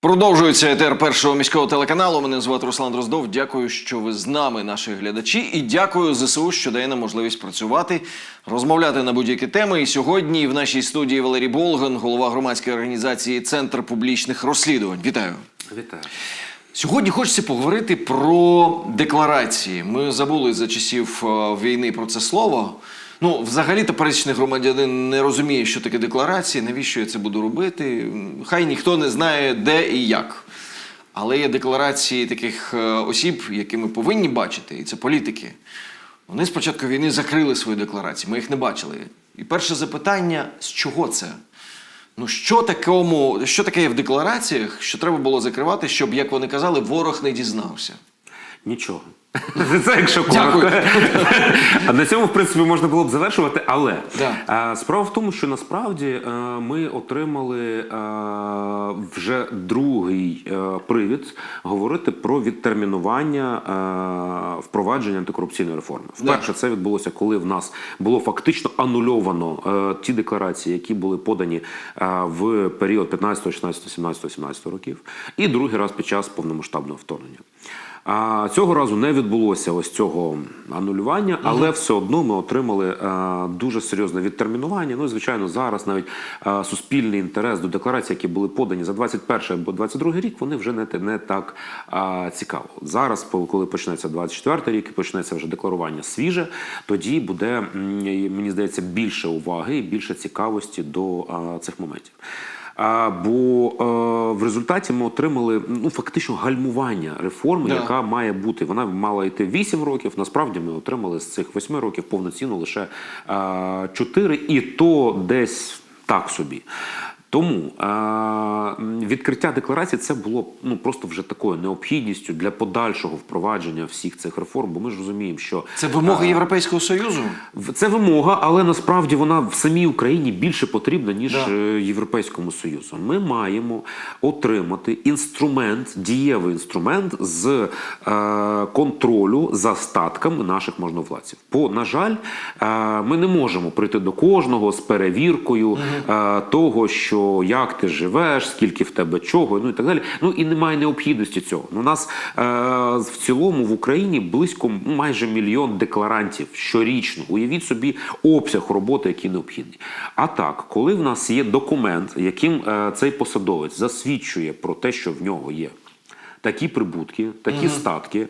Продовжується етер першого міського телеканалу. Мене звати Руслан Дроздов. Дякую, що ви з нами, наші глядачі, і дякую ЗСУ, що дає нам можливість працювати, розмовляти на будь-які теми. І сьогодні в нашій студії Валерій Болган, голова громадської організації Центр публічних розслідувань. Вітаю. Вітаю. Сьогодні хочеться поговорити про декларації. Ми забули за часів е, війни про це слово. Ну, взагалі-то пересічний громадянин не розуміє, що таке декларації, навіщо я це буду робити. Хай ніхто не знає, де і як. Але є декларації таких е, осіб, які ми повинні бачити, і це політики. Вони з початку війни закрили свої декларації, ми їх не бачили. І перше запитання: з чого це? Ну, що такому, що таке є в деклараціях, що треба було закривати, щоб, як вони казали, ворог не дізнався? Нічого. Це якщо коротко. А на цьому, в принципі, можна було б завершувати, але Да. справа в тому, що насправді е, ми отримали е, вже другий е, привід говорити про відтермінування впровадження антикорупційної реформи. Вперше це відбулося, коли в нас було фактично анульовано ті декларації, які були подані в період 15, 16, 17, 17 років, і другий раз під час повномасштабного вторгнення. Цього разу не відбулося ось цього анулювання, але все одно ми отримали е, дуже серйозне відтермінування. Ну і звичайно, зараз навіть е, суспільний інтерес до декларацій, які були подані за 21 або 22 рік, вони вже не, не так е, цікаво. Зараз, коли почнеться 24 рік і почнеться вже декларування свіже, тоді буде мені здається більше уваги і більше цікавості до е, цих моментів. Бо е, в результаті ми отримали ну фактично гальмування реформи, Да. яка має бути. Вона мала йти 8 років. Насправді ми отримали з цих 8 років повноцінно лише е, 4, і то десь так собі. Тому е, відкриття декларації це було ну просто вже такою необхідністю для подальшого впровадження всіх цих реформ. Бо ми ж розуміємо, що Це вимога Європейського Союзу? Це вимога, але насправді вона в самій Україні більше потрібна, ніж Да. е, Європейському Союзу. Ми маємо отримати інструмент, дієвий інструмент з е, контролю за статками наших можновладців. Бо, на жаль, е, ми не можемо прийти до кожного з перевіркою е, того, що як ти живеш, скільки в тебе чого, ну і так далі. Ну і немає необхідності цього. Ну, У нас е, в цілому в Україні близько майже мільйон декларантів щорічно. Уявіть собі обсяг роботи, який необхідний. А так, коли в нас є документ, яким е, цей посадовець засвідчує про те, що в нього є. Такі прибутки, такі статки, е,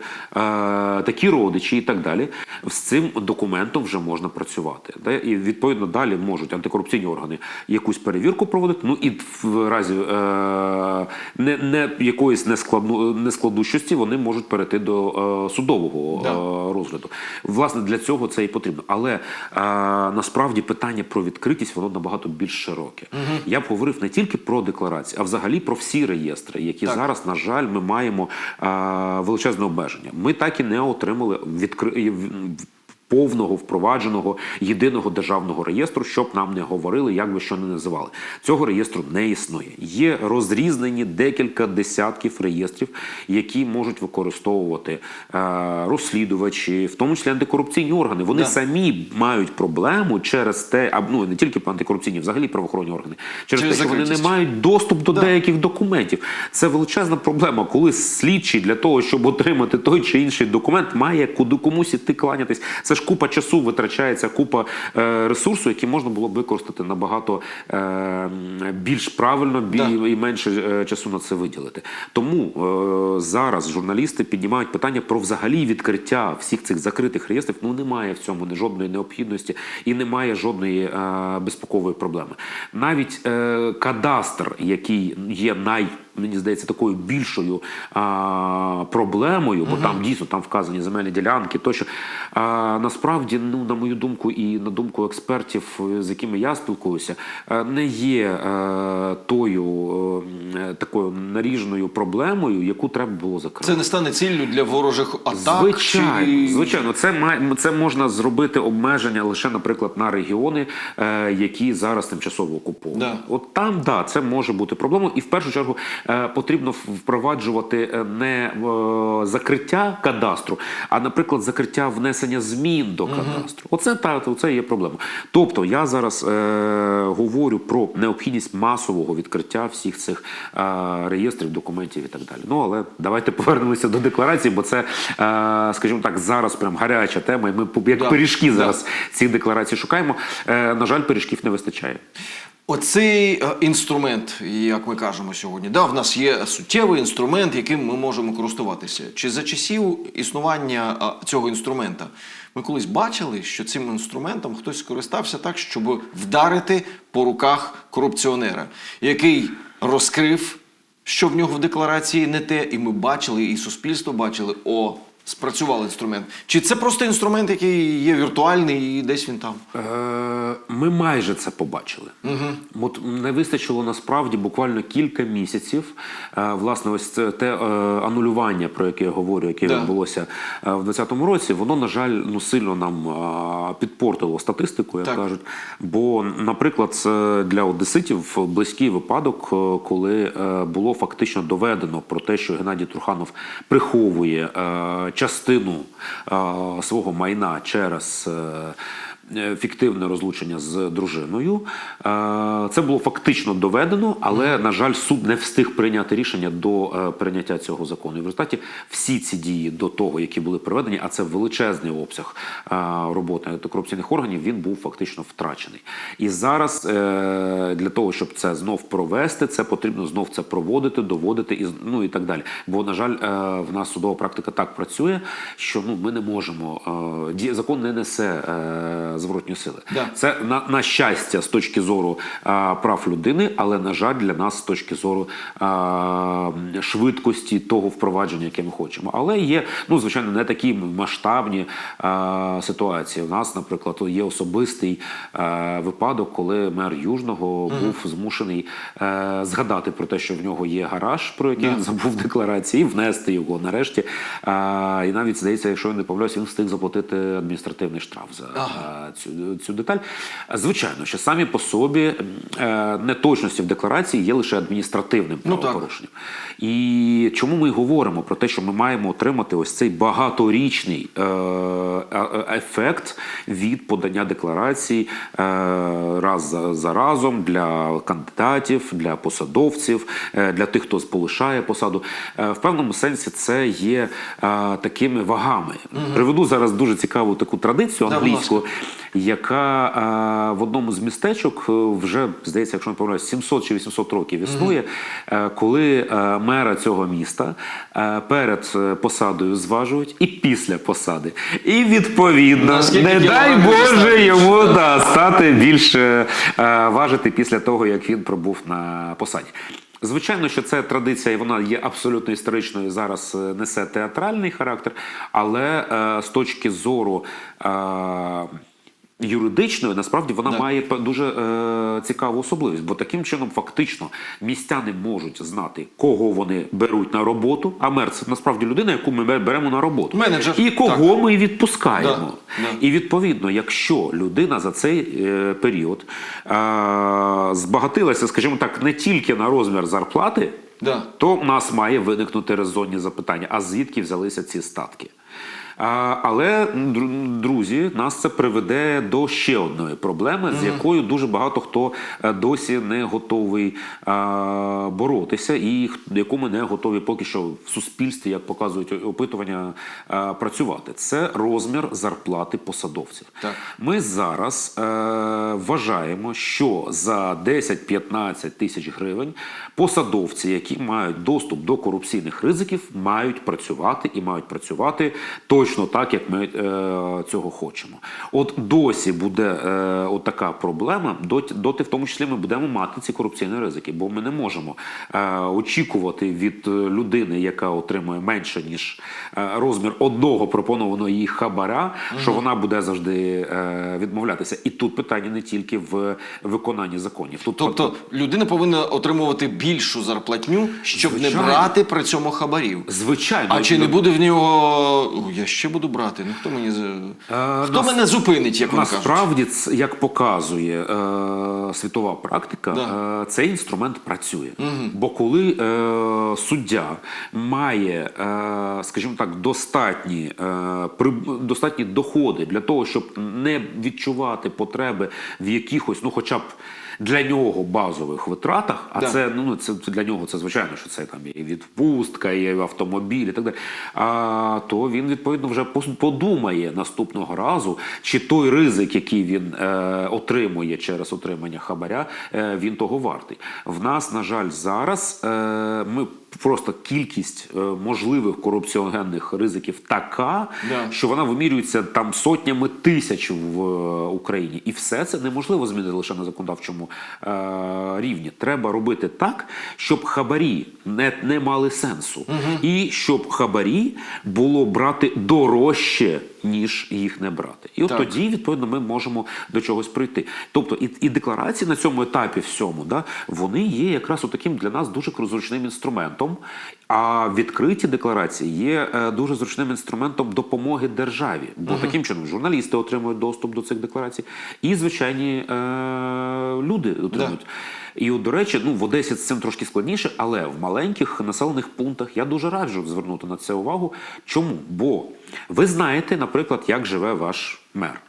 такі родичі і так далі. З цим документом вже можна працювати. Да? І відповідно далі можуть антикорупційні органи якусь перевірку проводити. Ну і в разі е, не, не якоїсь нескладну, нескладущості вони можуть перейти до е, судового Да. е, розгляду. Власне, для цього це і потрібно. Але е, насправді питання про відкритість воно набагато більш широке. Я б говорив не тільки про декларації, а взагалі про всі реєстри, які Так. зараз, на жаль, ми маємо е, величезне обмеження. Ми так і не отримали відкри... Повного впровадженого єдиного державного реєстру, щоб нам не говорили, як би що не називали. Цього реєстру не існує. Є розрізнені декілька десятків реєстрів, які можуть використовувати е, розслідувачі, в тому числі антикорупційні органи. Вони Да. самі мають проблему через те, а ну не тільки антикорупційні, взагалі правоохоронні органи, через, Через те, що вони не мають доступ до Да. деяких документів. Це величезна проблема, коли слідчий для того, щоб отримати той чи інший документ, має куди комусь іти кланятись. Це ж купа часу витрачається, купа е, ресурсу, які можна було б використати набагато е, більш правильно бі, Да. і менше е, часу на це виділити. Тому е, зараз журналісти піднімають питання про взагалі відкриття всіх цих закритих реєстрів. Ну немає в цьому жодної необхідності і немає жодної е, безпекової проблеми. Навіть е, кадастр, який є най мені здається, такою більшою а, проблемою, бо там дійсно там вказані земельні ділянки. Тощо а, насправді, ну на мою думку, і на думку експертів, з якими я спілкуюся, е, не є е, тою е, такою наріжною проблемою, яку треба було закрити. Це не стане ціллю для ворожих атак? Звичайно, чи... звичайно, це має це можна зробити обмеження лише, наприклад, на регіони, які зараз тимчасово окуповані. Да. От там да, це може бути проблемою, і в першу чергу потрібно впроваджувати е, не е, закриття кадастру, а, наприклад, закриття внесення змін до кадастру. Оце та це є проблема. Тобто я зараз е, говорю про необхідність масового відкриття всіх цих е, реєстрів, документів і так далі. Ну але давайте повернемося до декларації, бо це, е, скажімо так, зараз прям гаряча тема. І ми як Да. пиріжки Да. зараз ці декларації шукаємо. Е, на жаль, пиріжків не вистачає. Оцей е, інструмент, як ми кажемо сьогодні, да, в нас є суттєвий інструмент, яким ми можемо користуватися. Чи за часів існування цього інструмента ми колись бачили, що цим інструментом хтось скористався так, щоб вдарити по руках корупціонера, який розкрив, що в нього в декларації не те, і ми бачили, і суспільство бачили, о, спрацював інструмент. Чи це просто інструмент, який є віртуальний і десь він там? Е, Ми майже це побачили. Угу. От не вистачило насправді буквально кілька місяців. Е, Власне, ось це те е, анулювання, про яке я говорю, яке Да. відбулося в 2020 році, воно, на жаль, ну сильно нам підпортило статистику, як Так. кажуть. Бо, наприклад, це для одеситів близький випадок, коли було фактично доведено про те, що Геннадій Труханов приховує частину е, свого майна через. Е, Фіктивне розлучення з дружиною. Е, Це було фактично доведено, але, на жаль, суд не встиг прийняти рішення до е, прийняття цього закону. І в результаті всі ці дії до того, які були проведені, а це величезний обсяг роботи антикорупційних органів, він був фактично втрачений. І зараз для того, щоб це знов провести, це потрібно знов це проводити, доводити і ну і так далі. Бо, на жаль, в нас судова практика так працює, що ну ми не можемо закон не несе зворотньої сили. Да. Це на, на щастя з точки зору а, прав людини, але на жаль, для нас з точки зору а, швидкості того впровадження, яке ми хочемо. Але є, ну звичайно, не такі масштабні а, ситуації. У нас, наприклад, є особистий а, випадок, коли мер Южного був змушений е, згадати про те, що в нього є гараж, про який Да. він забув декларації, внести його нарешті. А, і навіть здається, якщо я не помиляюсь, він встиг заплатити адміністративний штраф за Ага. Цю, цю деталь. Звичайно, що самі по собі е, неточності в декларації є лише адміністративним Ну, І чому ми говоримо про те, що ми маємо отримати ось цей багаторічний е, е- ефект від подання декларацій е, раз за, разом для кандидатів, для посадовців, для тих, хто полишає посаду. В певному сенсі це є такими вагами. Приведу зараз дуже цікаву таку традицію англійську, яка е, в одному з містечок е, вже здається, якщо не помиляюсь, 700 чи 800 років існує, е, коли е, мера цього міста е, перед посадою зважують і після посади. І відповідно, Наскільки не дай Боже йому да, стати більше е, важити після того, як він пробув на посаді. Звичайно, що це традиція, і вона є абсолютно історичною. Зараз несе театральний характер, але е, з точки зору. Е, Юридичною насправді вона Да. має дуже е, цікаву особливість, бо таким чином фактично містяни можуть знати, кого вони беруть на роботу. А мер це насправді людина, яку ми беремо на роботу, Менеджер, і кого ми відпускаємо. Да, да. І відповідно, якщо людина за цей е, період е, збагатилася, скажімо так, не тільки на розмір зарплати, Да. то в нас має виникнути резонні запитання: а звідки взялися ці статки? Але, друзі, нас це приведе до ще одної проблеми, з якою дуже багато хто е, досі не готовий боротися, і яку ми не готові поки що в суспільстві, як показують опитування, працювати. Це розмір зарплати посадовців. Так. Ми зараз е, вважаємо, що за 10-15 тисяч гривень посадовці, які мають доступ до корупційних ризиків, мають працювати і мають працювати точно так, як ми е, цього хочемо. От досі буде е, от така проблема, доти, в тому числі, ми будемо мати ці корупційні ризики, бо ми не можемо е, очікувати від людини, яка отримує менше ніж розмір одного пропонованого їй хабара, що вона буде завжди відмовлятися. І тут питання не тільки в виконанні законів. Тут Тобто людина повинна отримувати більшу зарплатню, щоб Звичайно. не брати при цьому хабарів. звичайно, А чи не буде в нього. Я ще буду брати. Ну хто мені за- Е, хто нас- мене зупинить, як кажуть? Насправді, як показує е, світова практика, Да. е, цей інструмент працює. Бо коли е, суддя має, е, скажімо так, достатні, е, при, достатні доходи для того, щоб не відчувати потреби в якихось, ну хоча б. Для нього базових витратах, а Да. це ну це, це для нього це звичайно, що це там і відпустка, і автомобіль, і так далі. А то він відповідно вже подумає наступного разу, чи той ризик, який він е, отримує через отримання хабаря, е, він того вартий. В нас, на жаль, зараз е, ми просто кількість е, можливих корупціогенних ризиків така, Да. що вона вимірюється там сотнями тисяч в е, Україні, і все це неможливо змінити лише на законодавчому е, рівні. Треба робити так, щоб хабарі не, не мали сенсу, і щоб хабарі було брати дорожче. Ніж їх не брати, і от Так. тоді відповідно ми можемо до чогось прийти. Тобто, і, і декларації на цьому етапі всьому, да, вони є якраз таким для нас дуже зручним інструментом. А відкриті декларації є е, дуже зручним інструментом допомоги державі. Бо таким чином журналісти отримують доступ до цих декларацій, і звичайні е, люди отримують. І, от, до речі, ну в Одесі з цим трошки складніше, але в маленьких населених пунктах я дуже раджу звернути на це увагу. Чому? Бо ви знаєте, наприклад, як живе ваш мер.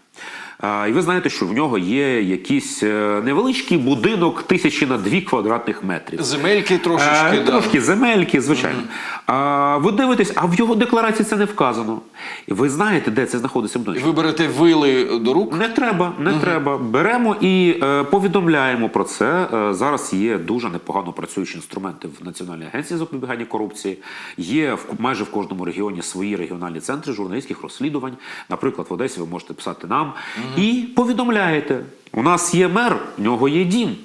І ви знаєте, що в нього є якийсь е, невеличкий будинок тисячі на дві квадратних метрів. Земельки трошечки, Е, да. Земельки, звичайно. А, ви дивитесь, а в його декларації це не вказано. І ви знаєте, де це знаходиться І вночі. ви берете вили до рук. Не треба, не треба. Беремо і е, повідомляємо про це. Е, зараз є дуже непогано працюючі інструменти в Національній агенції запобігання корупції. Є в майже в кожному регіоні свої регіональні центри журналістських розслідувань. Наприклад, в Одесі ви можете писати нам і повідомляєте: у нас є мер, в нього є дім.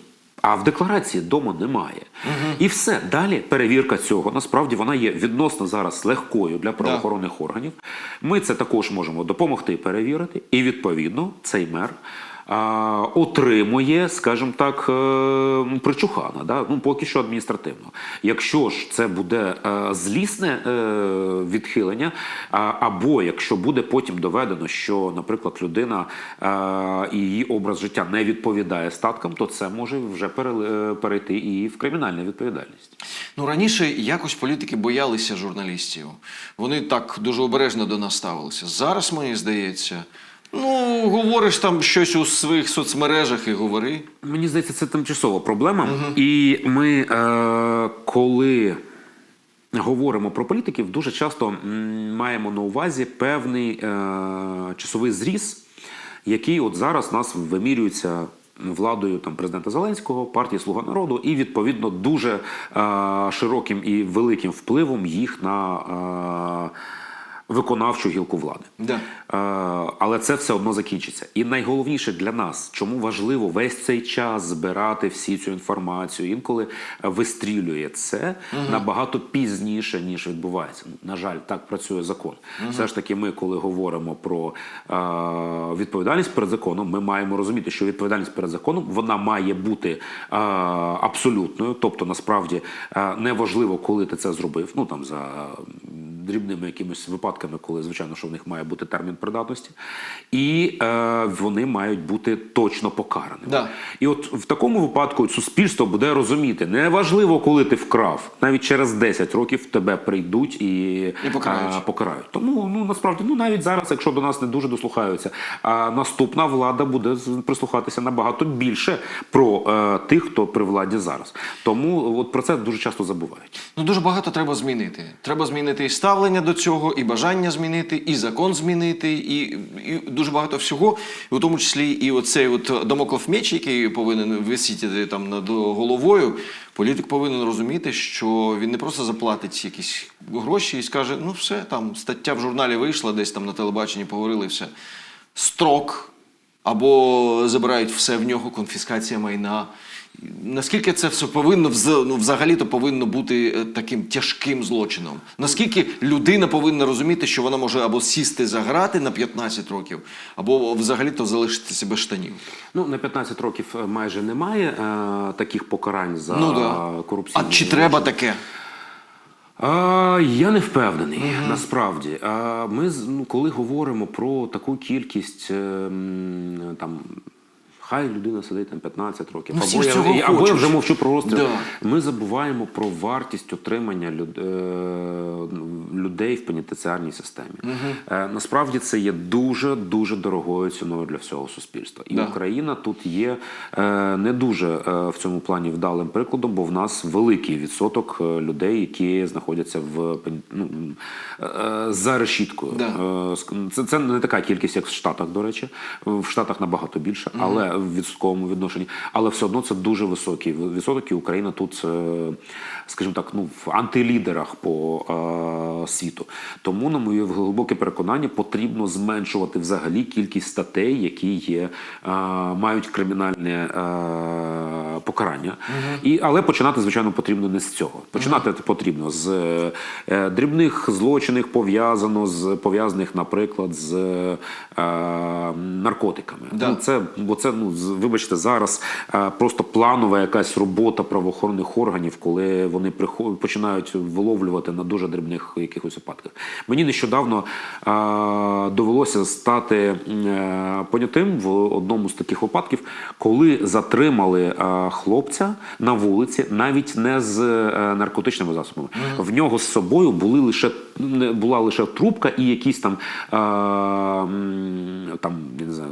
А в декларації дому немає. І все. Далі перевірка цього. Насправді вона є відносно зараз легкою для правоохоронних органів. Ми це також можемо допомогти перевірити. І відповідно цей мер отримує, скажімо так, е, причухана, да? ну, поки що адміністративно. Якщо ж це буде е, злісне е, відхилення, або якщо буде потім доведено, що, наприклад, людина і її образ життя не відповідає статкам, то це може вже пере- перейти і в кримінальну відповідальність. Ну раніше якось політики боялися журналістів. Вони так дуже обережно до нас ставилися. Зараз мені здається. Ну, говориш там щось у своїх соцмережах і говори. Мені здається, це тимчасова проблема. І ми, е, коли говоримо про політиків, дуже часто м, маємо на увазі певний е, часовий зріз, який от зараз нас вимірюється. Владою там президента Зеленського, партії Слуга народу, і відповідно дуже е, широким і великим впливом їх на е, виконавчу гілку влади. Да. Е, але це все одно закінчиться. І найголовніше для нас, чому важливо весь цей час збирати всі цю інформацію, інколи вистрілює це набагато пізніше, ніж відбувається. На жаль, так працює закон. Все ж таки, ми, коли говоримо про е, відповідальність перед законом, ми маємо розуміти, що відповідальність перед законом вона має бути е, абсолютною. Тобто, насправді е, неважливо, коли ти це зробив. Ну там за дрібними якимись випадками, коли звичайно, що в них має бути термін придатності, і е, вони мають бути точно покараними. Да. І от в такому випадку суспільство буде розуміти, неважливо, коли ти вкрав, навіть через 10 років тебе прийдуть і, І покарають. е, покарають. Тому ну насправді, ну навіть зараз, якщо до нас не дуже дослухаються, а наступна влада буде прислухатися набагато більше про е, тих, хто при владі зараз. Тому от про це дуже часто забувають. Ну дуже багато треба змінити. Треба змінити і ставлення до цього, і бажання змінити, і закон змінити, і, і дуже багато всього. У тому числі і оцей от домоклов меч, який повинен висіти там над головою. Політик повинен розуміти, що він не просто заплатить якісь гроші і скаже: ну все, там стаття в журналі вийшла, десь там на телебаченні поговорили, все. Строк, або забирають все в нього, конфіскація майна. Наскільки це все повинно ну, взагалі-то повинно бути е, таким тяжким злочином? Наскільки людина повинна розуміти, що вона може або сісти за грати на 15 років, або взагалі-то залишитися без штанів? Ну на 15 років е, майже немає е, таких покарань за Ну да. корупційні. А чи треба таке? А, я не впевнений, насправді. А, ми, ну, коли говоримо про таку кількість е, там. Хай людина сидить там 15 років, Ну, або, ж я, або я вже мовчу про розстріл. Да. Ми забуваємо про вартість отримання люд, е, людей в пенітенціарній системі. Е, насправді це є дуже дуже дорогою ціною для всього суспільства. І Да. Україна тут є е, не дуже е, в цьому плані вдалим прикладом, бо в нас великий відсоток людей, які знаходяться в ну, за решіткою. Да. Е, Це, це не така кількість, як в Штатах, до речі. В Штатах набагато більше, але в відсотковому відношенні. Але все одно це дуже високий відсоток, і Україна тут, е, скажімо так, ну в антилідерах по е, світу. Тому, на моє глибоке переконання, потрібно зменшувати взагалі кількість статей, які є, е, мають кримінальне е, покарання. І, але починати, звичайно, потрібно не з цього. Починати потрібно з е, дрібних злочинів, пов'язано з пов'язаних, наприклад, з е, наркотиками. Да. Ну, це, бо це, ну, з- вибачте, зараз е, просто планова якась робота правоохоронних органів, коли вони починають виловлювати на дуже дрібних якихось випадках. Мені нещодавно е, довелося стати е, понятим в одному з таких випадків, коли затримали хлопця на вулиці, навіть не з наркотичними засобами. В нього з собою були лише була лише трубка і якісь там, там я не знаю,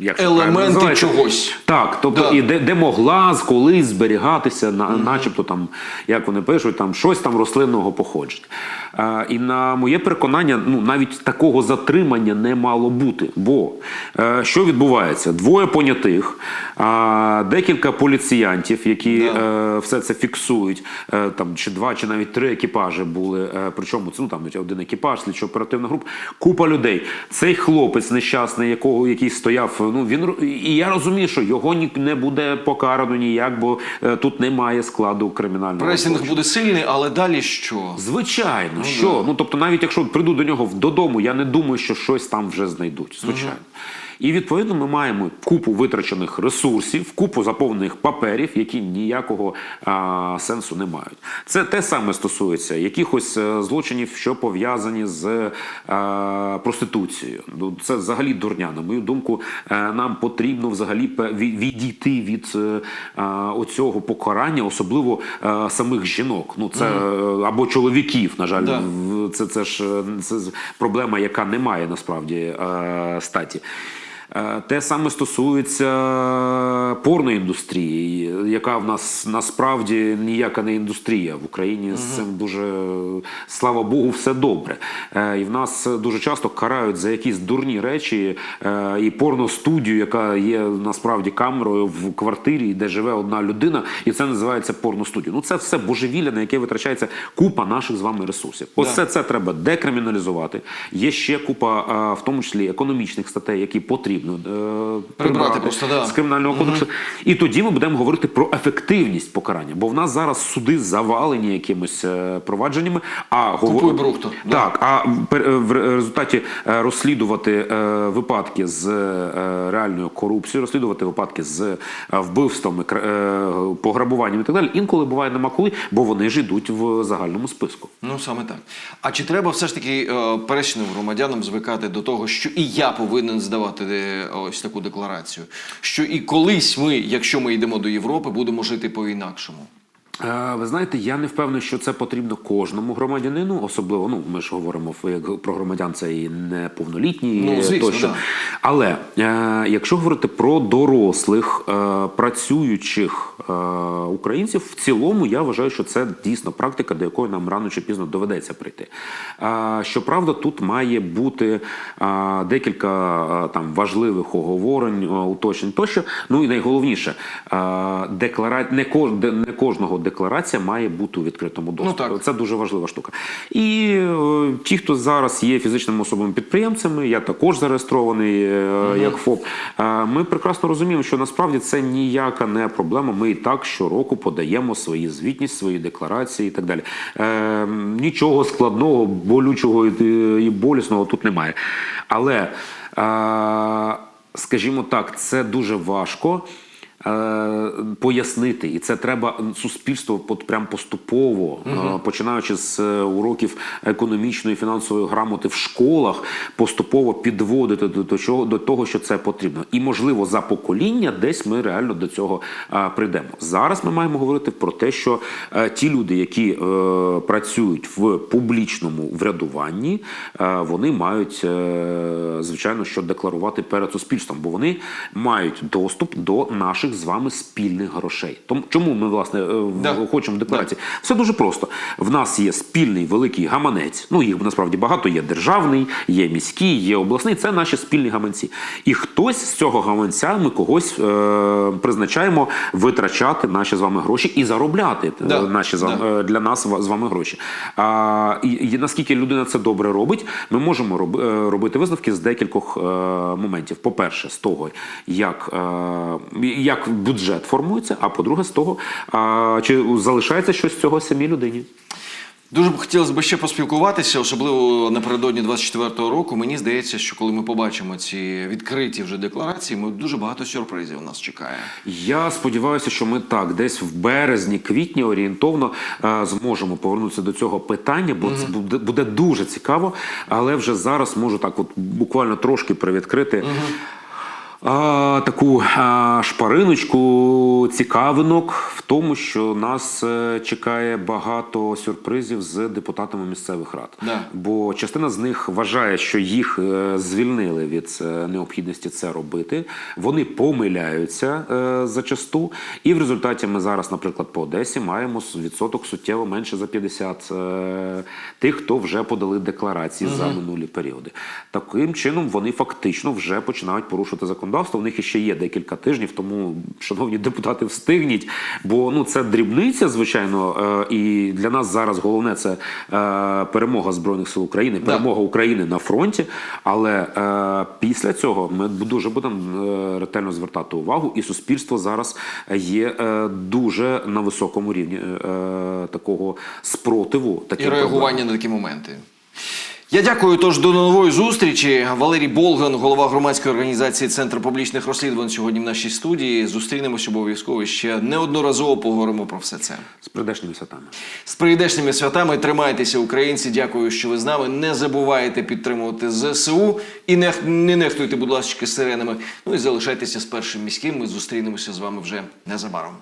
як Елементи називається? чогось. Так, тобто Да. і де, де могла з колись зберігатися, на, начебто там, як вони пишуть, там щось там рослинного походження. А, і на моє переконання, ну навіть такого затримання не мало бути. Бо е, що відбувається? Двоє понятих, а, декілька поліціянтів, які Да. е, все це фіксують. Е, там чи два, чи навіть три екіпажі були. Е, причому це ну там один екіпаж, слідчо оперативна група, купа людей. Цей хлопець нещасний, якого який стояв. Ну він і я розумію, що його не буде покарано ніяк, бо е, тут немає складу кримінального Пресінг буде сильний, але далі що? Звичайно, що ну тобто, навіть якщо прийду до нього додому, я не думаю, що щось там вже знайдуть. Звичайно. І відповідно ми маємо купу витрачених ресурсів, купу заповнених паперів, які ніякого а, сенсу не мають. Це те саме стосується якихось е, злочинів, що пов'язані з а, проституцією. Ну, це взагалі дурня. На мою думку, е, нам потрібно взагалі відійти від е, а, оцього покарання, особливо е, самих жінок. Ну це е, або чоловіків. На жаль, Да. це, це ж е, це проблема, яка не має насправді е, статі. Е, Те саме стосується порноіндустрії, яка в нас насправді ніяка не індустрія. В Україні з цим дуже слава Богу, все добре. Е, І в нас дуже часто карають за якісь дурні речі е, і порностудію, яка є насправді камерою в квартирі, де живе одна людина, і це називається порностудія. Ну це все божевілля, на яке витрачається купа наших з вами ресурсів. Ось Да. це, треба декриміналізувати. Є ще купа, в тому числі економічних статей, які потрібно е, прибрати просто, да. з кримінального кодексу. І тоді ми будемо говорити про ефективність покарання. Бо в нас зараз суди завалені якимись е, провадженнями. А Купуй брухту. Да. Так, а пер- в результаті е, розслідувати випадки з реальною корупцією, розслідувати випадки з вбивствами, пограбуванням і так далі. Інколи буває нема коли, бо вони ж йдуть в загальному списку. Ну саме так. А чи треба все ж таки пересічним громадянам звикати до того, що і я повинен здавати ось таку декларацію? Що і колись ми, якщо ми йдемо до Європи, будемо жити по-інакшому? Е, Ви знаєте, я не впевнений, що це потрібно кожному громадянину, особливо. Ну ми ж говоримо про громадян, це і неповнолітні Ну, звісно, тощо. да. Але е, якщо говорити про дорослих е, працюючих е, українців, в цілому я вважаю, що це дійсно практика, до якої нам рано чи пізно доведеться прийти. Е, щоправда, тут має бути е, декілька е, там важливих оговорень, е, уточнень тощо. Ну і найголовніше, е, деклара... не, кож... не кожного декларація має бути у відкритому доступі. так. Це дуже важлива штука. І е, ті, хто зараз є фізичними особами-підприємцями, я також зареєстрований е, як ФОП. е, ми прекрасно розуміємо, що насправді це ніяка не проблема. Ми і так щороку подаємо свої звітність, свої декларації і так далі. Е, нічого складного, болючого і, і болісного тут немає. Але, е, скажімо так, це дуже важко. Е, пояснити, і це треба суспільство от прям поступово, е, починаючи з е, уроків економічної фінансової грамоти в школах, поступово підводити до, до, чого, до того, що це потрібно. І можливо за покоління десь ми реально до цього прийдемо. Зараз ми маємо говорити про те, що ті люди, які працюють в публічному врядуванні, вони мають звичайно що декларувати перед суспільством, бо вони мають доступ до наших з вами спільних грошей. Тому чому ми власне е, Да. хочемо декларації? Все дуже просто. В нас є спільний великий гаманець. Ну їх насправді багато. Є державний, є міський, є обласний. Це наші спільні гаманці. І хтось з цього гаманця ми когось е, призначаємо витрачати наші з вами гроші і заробляти е, Да. наші з вами- е, для нас з вами гроші. А, і, і наскільки людина це добре робить, ми можемо роб, е, робити висновки з декількох е, моментів. По-перше, з того, як, е, як бюджет формується, а по-друге, з того, а, чи залишається щось з цього самій людині. Дуже б хотілося б ще поспілкуватися, особливо напередодні 24-го року. Мені здається, що коли ми побачимо ці відкриті вже декларації, ми дуже багато сюрпризів нас чекає. Я сподіваюся, що ми так десь в березні, квітні орієнтовно е, зможемо повернутися до цього питання, бо це буде, буде дуже цікаво. Але вже зараз можу так, от буквально трошки привідкрити. А, таку шпариночку цікавинок тому, що нас е, чекає багато сюрпризів з депутатами місцевих рад. Да. Бо частина з них вважає, що їх е, звільнили від е, необхідності це робити. Вони помиляються зачасту. І в результаті ми зараз, наприклад, по Одесі маємо відсоток суттєво менше за 50 е, тих, хто вже подали декларації за минулі періоди. Таким чином вони фактично вже починають порушувати законодавство. У них іще є декілька тижнів, тому, шановні депутати, встигніть. Бо ну це дрібниця, звичайно, е, і для нас зараз головне це е, перемога збройних сил України, перемога України на фронті. Але е, після цього ми дуже будемо е, ретельно звертати увагу, і суспільство зараз є е, дуже на високому рівні е, такого спротиву. І реагування на такі моменти. Я дякую. Тож до нової зустрічі. Валерій Болган, голова громадської організації Центр публічних розслідувань, сьогодні в нашій студії. Зустрінемось обов'язково ще неодноразово поговоримо про все це. з прийдешніми святами. З прийдешніми святами тримайтеся, українці. Дякую, що ви з нами. Не забувайте підтримувати ЗСУ і не, не нехтуйте, будь ласка, сиренами. Ну і залишайтеся з першим міським. Ми зустрінемося з вами вже незабаром.